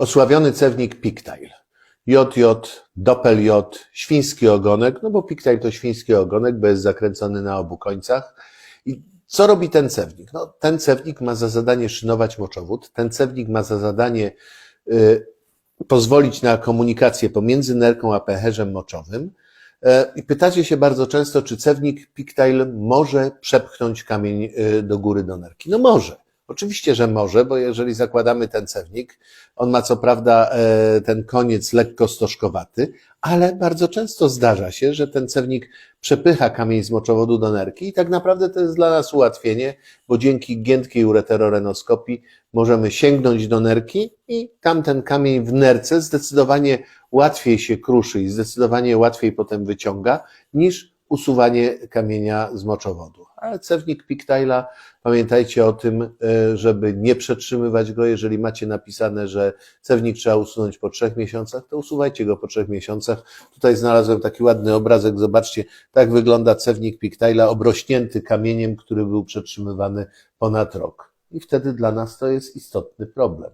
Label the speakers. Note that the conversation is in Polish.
Speaker 1: Osławiony cewnik Pictile. JJ, Doppel J, świński ogonek, no bo Pictile to świński ogonek, bo jest zakręcony na obu końcach. I co robi ten cewnik? No, ten cewnik ma za zadanie szynować moczowód, ten cewnik ma za zadanie y, pozwolić na komunikację pomiędzy nerką a pęcherzem moczowym. E, I pytacie się bardzo często, czy cewnik Pictile może przepchnąć kamień y, do góry do nerki? No może. Oczywiście, że może, bo jeżeli zakładamy ten cewnik, on ma co prawda e, ten koniec lekko stożkowaty, ale bardzo często zdarza się, że ten cewnik przepycha kamień z moczowodu do nerki i tak naprawdę to jest dla nas ułatwienie, bo dzięki giętkiej ureterorenoskopii możemy sięgnąć do nerki i tamten kamień w nerce zdecydowanie łatwiej się kruszy i zdecydowanie łatwiej potem wyciąga niż usuwanie kamienia z moczowodu. Ale cewnik Pictile'a, pamiętajcie o tym, e, żeby nie przetrzymywać go. Jeżeli macie napisane, że cewnik trzeba usunąć po trzech miesiącach, to usuwajcie go po trzech miesiącach. Tutaj znalazłem taki ładny obrazek. Zobaczcie, tak wygląda cewnik Pictile'a obrośnięty kamieniem, który był przetrzymywany ponad rok. I wtedy dla nas to jest istotny problem.